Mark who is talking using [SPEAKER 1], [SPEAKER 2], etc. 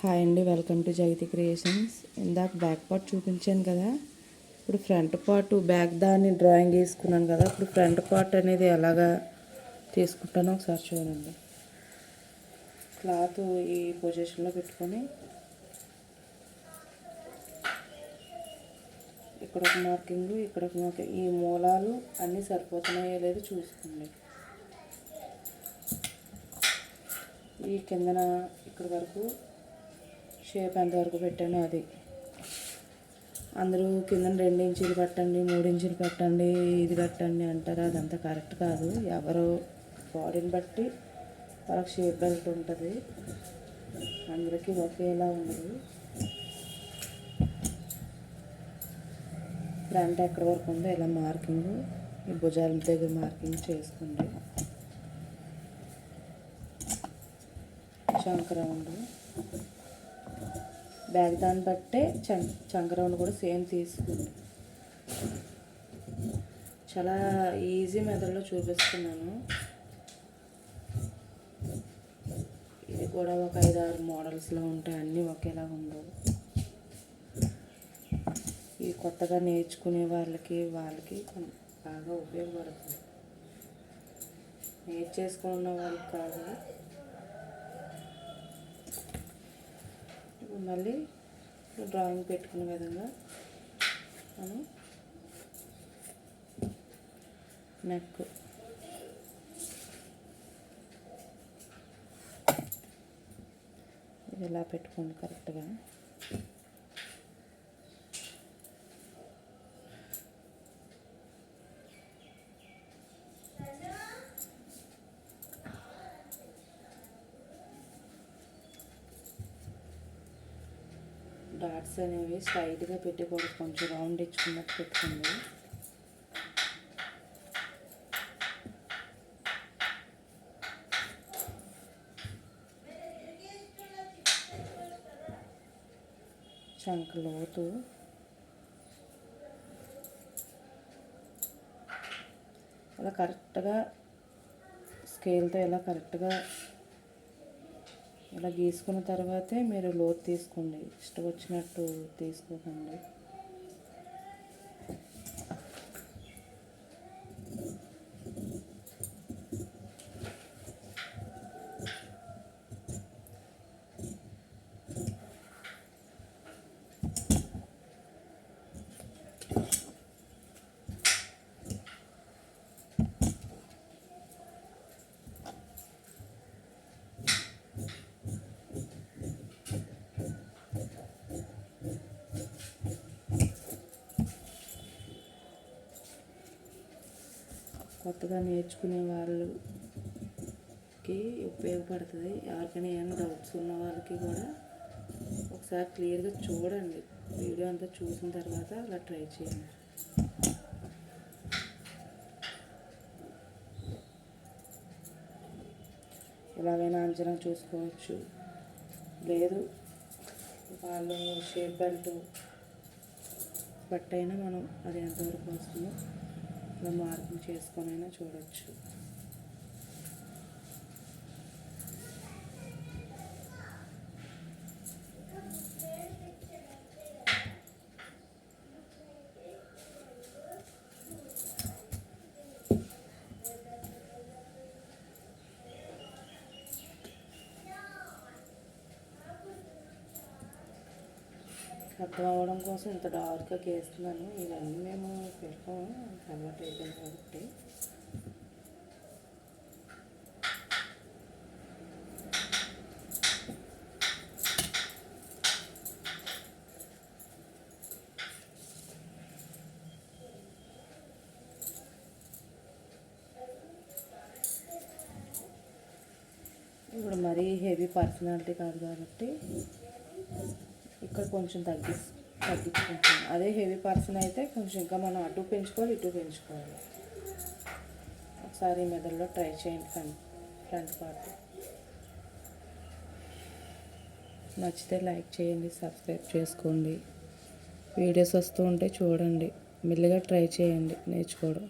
[SPEAKER 1] Hi అండి welcome to Jagathi creations ఇందాక back part చూపించాను కదా. ఇప్పుడు ఫ్రంట్ పార్ట్ బ్యాక్ దాన్ని డ్రాయింగ్ వేసుకున్నాను కదా. ఇప్పుడు ఫ్రంట్ పార్ట్ అనేది ఎలాగా తీసుకుంటానో ఒకసారి చూడండి. క్లాత్ ఈ పొజిషన్లో పెట్టుకొని ఇక్కడ ఒక మార్కింగ్ ఇక్కడ ఒక మార్కింగ్ ఈ మూలాలు అన్నీ సరిపోతున్నాయో లేదో చూసుకోండి. ఈ కిందన ఇక్కడ వరకు షేప్ ఎంతవరకు పెట్టానో అది. అందరూ కింద రెండు ఇంచులు పెట్టండి మూడు ఇంచులు పెట్టండి ఇది పెట్టండి అంటారు. అదంతా కరెక్ట్ కాదు. ఎవరు బాడీని బట్టి వాళ్ళకి షేప్ బెల్ట్ ఉంటుంది. అందరికీ ఒకేలా ఉండదు. ఫ్రంట్ ఎక్కడ వరకు ఉందో ఇలా మార్కింగ్ ఈ భుజాల దగ్గర మార్కింగ్ చేసుకోండి. చంక రౌండ్. బ్యాగ్ దాన్ని బట్టే చం చంక కూడా సేమ్ తీసుకుంది చాలా ఈజీ మెథడ్లో చూపిస్తున్నాను. ఇది కూడా ఒక ఐదు ఆరు మోడల్స్లో ఉంటాయి అన్నీ ఒకేలా ఉండవు. ఈ కొత్తగా నేర్చుకునే వాళ్ళకి వాళ్ళకి బాగా ఉపయోగపడుతుంది నేర్చేసుకున్న వాళ్ళకి కాదు. మళ్ళీ డ్రాయింగ్ పెట్టుకునే విధంగా మనం నెక్ ఇది ఇలా పెట్టుకోండి కరెక్ట్గా డాట్స్ అనేవి స్ట్రైట్గా పెట్టకూడదు కొంచెం రౌండ్ ఇచ్చుకున్నట్టు పెట్టుకుంది. చంక లోతు. ఇలా కరెక్ట్గా స్కేల్తో ఇలా కరెక్ట్గా ఇలా గీసుకున్న తర్వాతే మీరు లోతు తీసుకోండి. ఇష్టం వచ్చినట్టు తీసుకోకండి. కొత్తగా నేర్చుకునే వాళ్ళకి ఉపయోగపడుతుంది. ఎవరికైనా ఏమైనా డౌట్స్ ఉన్న వాళ్ళకి కూడా ఒకసారి క్లియర్గా చూడండి. వీడియో అంతా చూసిన తర్వాత అలా ట్రై చేయండి. ఎలాగైనా అంచనా చూసుకోవచ్చు. లేదు వాళ్ళు షేప్ బెల్ట్ బట్టైనా మనం అది ఎంతవరకు వస్తుందో మనం చేసుకొని అయినా చూడొచ్చు. అర్థం అవ్వడం కోసం ఇంత డార్క్గా గీస్తున్నాను. ఇవన్నీ మేము పెట్టుకోము అలవాటు అయిపోయింది కాబట్టి ఇప్పుడు మరీ హెవీ పర్సనాలిటీ కాదు కాబట్టి ఇక్కడ కొంచెం తగ్గి తగ్గించుకుంటాం అదే హెవీ పర్సన్ అయితే కొంచెం ఇంకా మనం అటు పెంచుకోవాలి ఇటు పెంచుకోవాలి. ఒకసారి మెదడులో ట్రై చేయండి ఫ్రంట్ ఫ్రంట్ పార్ట్. నచ్చితే లైక్ చేయండి సబ్స్క్రైబ్ చేసుకోండి. వీడియోస్ వస్తూ ఉంటే చూడండి. మెల్లిగా ట్రై చేయండి నేర్చుకోవడం.